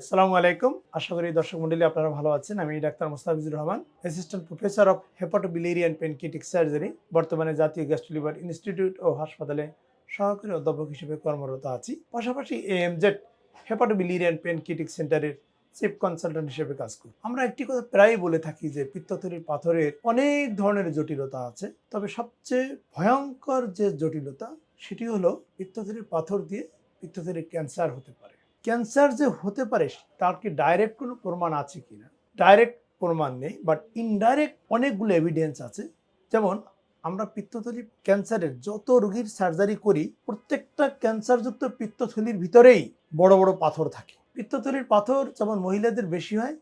আসসালামু আলাইকুম। আশা করি দর্শক মন্ডলী আপনারা ভালো আছেন। আমি doctor Mostafizur Rahman assistant professor of hepatobiliary pancreatic surgery বর্তমানে জাতীয় গ্যাস্ট গ্যাস্ট্রোলিভার ইনস্টিটিউট ও হাসপাতালে সহকারী অধ্যাপক হিসেবে কর্মরত আছি। পাশাপাশি এএমজেড হেপাটোবিলেরিয়ান পেনকিটিক সেন্টারের চিফ কনসালটেন্ট হিসেবে কাজ করি। আমরা একটি কথা প্রায়ই বলে থাকি যে, পিত্তথলির পাথরের অনেক ধরনের জটিলতা আছে। তবে সবচেয়ে ভয়ঙ্কর যে জটিলতা, সেটি হলো পিত্তথলির পাথর দিয়ে পিত্তথলির ক্যান্সার হতে পারে। ক্যান্সার যে হতে পারে, তার কি ডাইরেক্ট কোনো প্রমাণ আছে কিনা? ডাইরেক্ট প্রমাণ নেই বাট ইনডাইরেক্ট অনেকগুলো এভিডেন্স আছে। যেমন, আমরা পিত্তথলি ক্যান্সারের যত রোগীর সার্জারি করি, প্রত্যেকটা ক্যান্সারযুক্ত পিত্তথলির ভিতরেই বড় বড় পাথর থাকে। পিত্তথলির পাথর যেমন মহিলাদের বেশি হয়,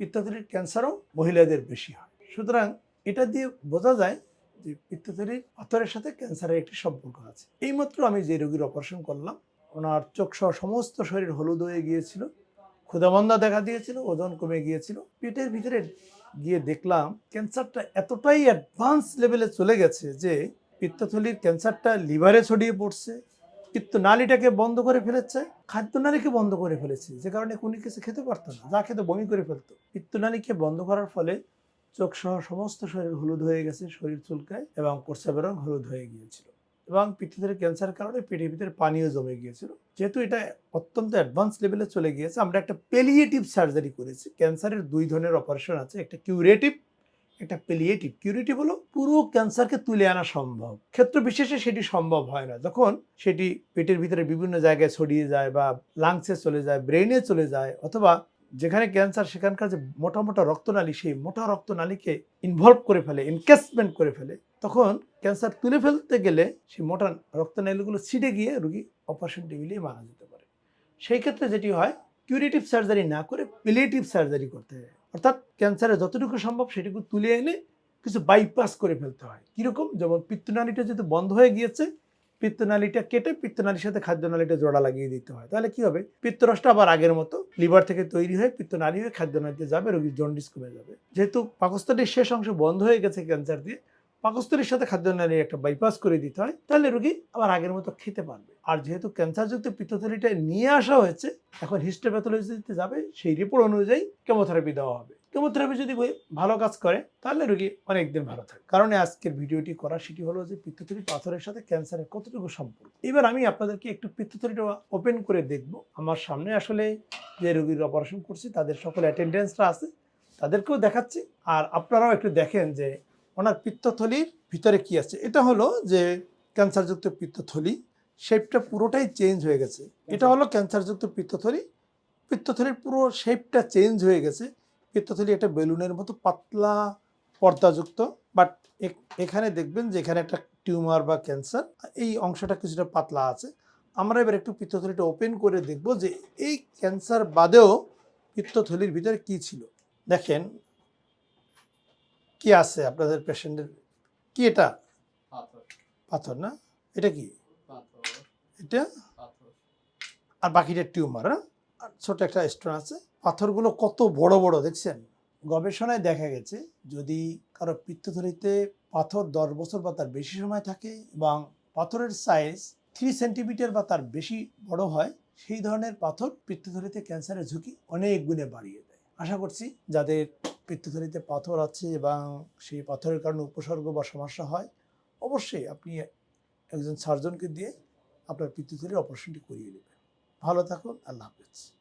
পিত্তথলির ক্যান্সারও মহিলাদের বেশি হয়। সুতরাং এটা দিয়ে বোঝা যায় যে পিত্তথলির পাথরের সাথে ক্যান্সারের একটি সম্পর্ক আছে। এইমাত্র আমি যে রোগীর অপারেশন করলাম ওনার চোখ সহ সমস্ত শরীর হলুদ হয়ে গিয়েছিল ক্ষুদামন্দা দেখা দিয়েছিল, ওজন কমে গিয়েছিল। পেটের ভিতরে গিয়ে দেখলাম ক্যান্সারটা এতটাই অ্যাডভান্স লেভেলে চলে গেছে যে পিত্তথলির ক্যান্সারটা লিভারে ছড়িয়ে পড়ছে, পিত্তনালীটাকে বন্ধ করে ফেলেছে, খাদ্যনালীকে বন্ধ করে ফেলেছে। যে কারণে কোনো কিছু খেতে পারতো না, যা খেতে বমি করে ফেলতো। পিত্তনালীকে বন্ধ করার ফলে চোখ সহ সমস্ত শরীর হলুদ হয়ে গেছে, শরীর চুলকায় এবং প্রস্রাবের হলুদ হয়ে গিয়েছিল। এবং পিত্তথলির ক্যান্সার কারণে পেটের ভিতরে পানিও জমে গিয়েছিল। যেহেতু এটা অত্যন্ত অ্যাডভান্স লেভেলে চলে গিয়েছে, আমরা একটা পেলিয়েটিভ সার্জারি করেছি। ক্যান্সারের দুই ধরনের অপারেশন আছে, একটা কিউরেটিভ একটা পেলিয়েটিভ কিউরেটিভ হলো পুরো ক্যান্সারকে তুলে আনা সম্ভব। ক্ষেত্র বিশেষে সেটি সম্ভব হয় না। যখন সেটি পেটের ভিতরে বিভিন্ন জায়গায় ছড়িয়ে যায় বা লাংসে চলে যায় ব্রেনে চলে যায়, অথবা যেখানে ক্যান্সার, সেখানকার যে মোটা মোটা রক্তনালী, সেই মোটা রক্তনালীকে ইনভলভ করে ফেলে এনকেসমেন্ট করে ফেলে, তখন ক্যান্সার তুলে ফেলতে গেলে সেই মোটা রক্তনালীগুলো ছিটে গিয়ে রুগী অপারেশন টেবিলেই মারা যেতে পারে। সেই ক্ষেত্রে যেটি হয় কিউরেটিভ সার্জারি না করে পিলিয়েটিভ সার্জারি করতে হয়। অর্থাৎ ক্যান্সারে যতটুকু সম্ভব সেটুকু তুলে এনে কিছু বাইপাস করে ফেলতে হয়। কীরকম? যেমন পিত্তনালীটা যদি বন্ধ হয়ে গিয়েছে, পিত্তনালীটা কেটে পিত্তনালীর সাথে খাদ্যনালীটা জোড়া লাগিয়ে দিতে হয়। তাহলে কি হবে? পিত্তরসটা আবার আগের মতো লিভার থেকে তৈরি হয়ে পিত্তনালী হয়ে খাদ্যনালীতে যাবে, রোগীর জন্ডিস কমে যাবে। যেহেতু পাকস্থলীর শেষ অংশ বন্ধ হয়ে গেছে ক্যান্সার দিয়ে পাকস্থলীর সাথে খাদ্যনালীর একটা বাইপাস করে দিতে হয়, তাহলে রোগী আবার আগের মতো খেতে পারবে। আর যেহেতু ক্যান্সারযুক্ত পিত্তথলিটা নিয়ে আসা হয়েছে, এখন হিস্টোপ্যাথোলজিতে যাবে, সেই রিপোর্ট অনুযায়ী কেমোথেরাপি দেওয়া হবে। কেমোথেরাপি যদি ভালো কাজ করে, তাহলে রোগী অনেক দিন ভালো থাকে কারণে আজকের ভিডিওটি করা সেটি হলো যে পিত্তথলি পাথরের সাথে ক্যান্সারের কতটুকু সম্পর্ক। এবার আমি আপনাদেরকে একটু পিত্তথলিটা ওপেন করে দেখব। আমার সামনে আসলে যে রোগীর অপারেশন করছি, তাদের সকল অ্যাটেন্ডেন্সরা আছে, তাদেরকেও দেখাচ্ছি। আর আপনারাও একটু দেখেন যে ওনার পিত্তথলির ভিতরে কি আছে? এটা হলো যে ক্যান্সারযুক্ত পিত্তথলি শেপটা পুরোটাই চেঞ্জ হয়ে গেছে। এটা হলো ক্যান্সারযুক্ত পিত্তথলি, পিত্তথলির পুরো শেপটা চেঞ্জ হয়ে গেছে। পিত্তথলি একটা বেলুনের মতো পাতলা পর্দাযুক্ত বাট এখানে দেখবেন যে এখানে একটা টিউমার বা ক্যান্সার, এই অংশটা কিছুটা পাতলা আছে। আমরা এবার একটু পিত্তথলিটা ওপেন করে দেখব যে এই ক্যান্সার বাদেও পিত্তথলির ভিতরে কি ছিল। দেখেন কি আছে আপনাদের পেশেন্টের কি এটা? পাথর। পাথর না? এটা কি? এটা? আর বাকিটা টিউমার হ্যাঁ? আর ছোট একটা স্টোন আছে। পাথরগুলো কত বড় বড় দেখছেন? গবেষণায় দেখা গেছে যদি কারও পিত্তথলিতে পাথর দশ বছর বা তার বেশি সময় থাকে এবং পাথরের সাইজ থ্রি সেন্টিমিটার বা তার বেশি বড় হয় সেই ধরনের পাথর পিত্তথলিতে ক্যান্সারের ঝুঁকি অনেক গুণে বাড়িয়ে দেয়। আশা করছি যাদের পিত্তথলিতে পাথর আছে এবং সেই পাথরের কারণে উপসর্গ বা সমস্যা হয়, অবশ্যই আপনি একজন সার্জনকে দিয়ে আপনার পিত্তথলির অপারেশনটি করিয়ে নেবেন। ভালো থাকুন, আল্লাহ হাফেজ।